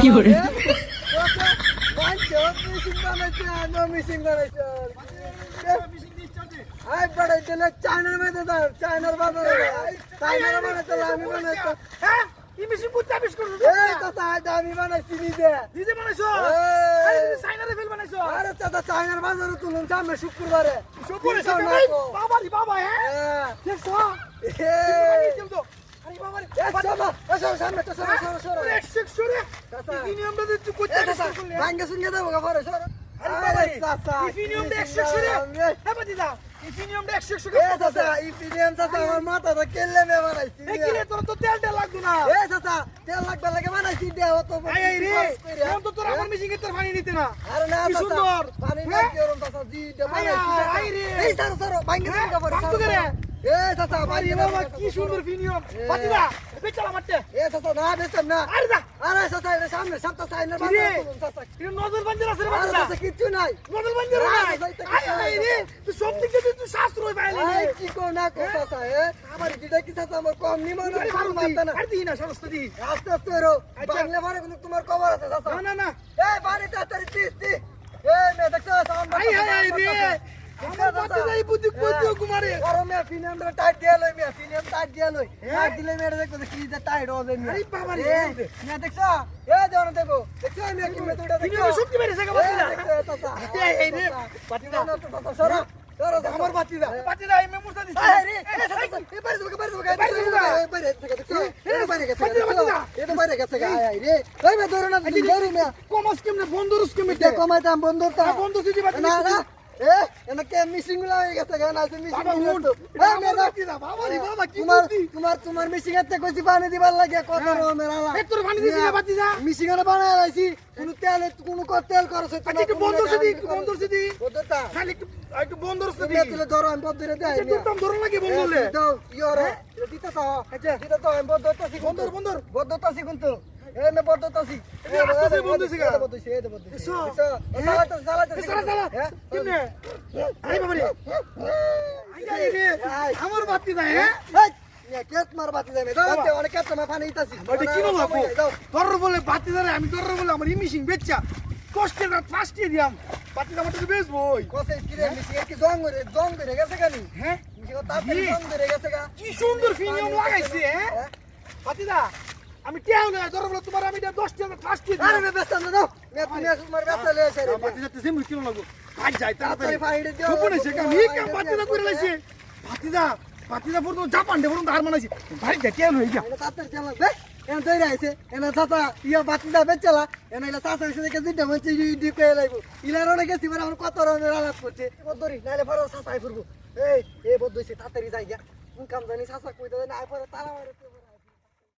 fiore. চায়নার মধ্যে চায়নার বাজারে চায়নার বানাইতে আমি বানাইতো হ্যাঁ ই মেশিন করতে আবিষ করছ এই চাচা আমি বানাইছি নিজে নিজে বানাইছো এই। আরে তুমি সাইনারে ফেল বানাইছো আরে চাচা চায়নার বাজারে তুলুন সামনে শুক্রবারে করে নাকো। বাবা রে বাবা হ্যাঁ হ্যাঁ। দেখছ মাথাটা কেল্লে মেয়ে বানাইছি। এই তো তেল তেল লাগতো না। এ, চাচা, তেল লাগবে লাগে বানাইছি, দেহ তো আই রে। এখন তো তোর আমার মেশিন তোর পানি নিতে না। আরে না, সুন্দর। পানি হ্যাঁ? নাই চাচা, জি, দে বানাইছি, আই, রে। এই, সরো, সরো, ভাঙ্গে হ্যাঁ? সুঙ্গে পরে, ভাঙতো সরো, কে রে? সরো। এ, চাচা, ভাঙ্গে বাবা কি সুন্দর ফি নিয়ম এ। বাতি দা বেচালা মারতে এ, চাচা, না, বেচতাম না। আরে দা আরে, চাচা, এটা সামনে, সামনে, কি রে? বাজারে তুলুন, চাচা। এটা নজর বাঞ্জার আছে রে আরে, চাচা, কিচ্ছু নাই। নজর বাঞ্জার নাই যাইতে আই আই রে তুই সব দিক দিয়ে তুই শাস্ত্র হই পাইলি এই, কি কো না কো, চাচা, এ? আমার গিটা কি চাচা, আমার কম নিমন আরে মারু মারতে না। আর দিই না সমস্ত দি আস্তে আস্তে এরো। আচ্ছা। বাংলা কিন্তু তোমার খবর আছে, চাচা। না না না বাড়ি তাড়াতাড়ি তিস। এই, মেয়ে দেখছ, সাউন্ড আই আই আই রে দেখছ, চাচা? যাই বুদ্ধি বুদ্ধি কুমারে আরে মেয়ে ফিনিয়ামটা টাইট দিয়া লই, মেয়ে, ফিনিয়াম টাইট দিয়া লই। হ্যাঁ? টাইট দিলে দেখব যে কি যে টাইট হবে, মেয়ে। আরে বাবা রে, দেখছ? দেখো। দেখছ, কি দেখছ? সত্যি কে দেখছ। এই, রে। না, সরো, আমার আমি দিছি রে, থেকে দেখছ? এই, বাইরে গেছে, বাতি দা, বাতি দা। এই তো বাইরে গেছে, আয়, আয়, রে। এই, মেয়ে, ধরো না, তুমি ধরো, কমাস কেমনে বন্ধুর কেমনে কমাইতাম বন্ধুটা বন্ধু না এ এনে কে মিশিং হয়ে গেছে কেন আছে রে বাবা তোমার তোমার তোমার মিশিং এর কইছি পানি দিবার লাগে কত। আলা এ তোর পানি দিছি না বাতি দা মিশিং এর বানায় রাইছি কোন তেল কোন কো তেল করছে আচ্ছা একটু বন্ধুর সাথে একটু বন্ধুর সাথে বন্ধুটা খালি একটু একটু বন্ধুর সাথে তুমি তুলে ধরো আমি বন্ধুরে দেই একটু দাম ধরো লাগে বন্ধুলে দাও ইয়োরে দিতে তো আচ্ছা। দিতে তো আমি বন্ধুটা সি বন্ধুর বন্ধুর বন্ধুটা সি কিন্তু। বন্ধু কেমনে আই বাবা রে আই রে। আমার বাতি হ্যাঁ? আমি তোর বলে আমার ইমিশিং বেচা। কষ্টে রাত ফাস্টে দিয়াম। বাতি মাঠে বেচবো জং করে গেছে গানি হ্যাঁ? কো সুন্দর ফিনিয়ম লাগাইছে হ্যাঁ? বাতি দা। আমি টেও না তোর বলে তোমার আমি এটা 10 টাকা ফাস্টে আরে দিয়াম মে ব্যস্ত না মে তুমি তোমার ব্যস্ত লয়ে এসে রে বাতি যাতে সেম কিলো লাগবো আজ যাই তাড়াতাড়ি। ফাইড়ে দিও গোপনে সে কাম এই কাম বাতি দা করে লাইছে। বাতি দা বাতি দা পুরো জাপান দে পুরো হার মানাইছে। ভাই দে টেল হই যা তাড়াতাড়ি চালা বে এন দইরা আইছে। এনা চাচা ইয়া বাতি দা বেচলা এনা ইলা চাচা এসে দেখে জিডা মচি ডি কই লাইবো। ইলা রনে গেছি মানে আমার কত রনের আলাপ করছে। বদরি নাইলে পরে চাচা আই ফুরবো এই এই বদইছে তাড়াতাড়ি যাই গা কোন কাম জানি চাচা কইতে না আই পরে তালা মারে।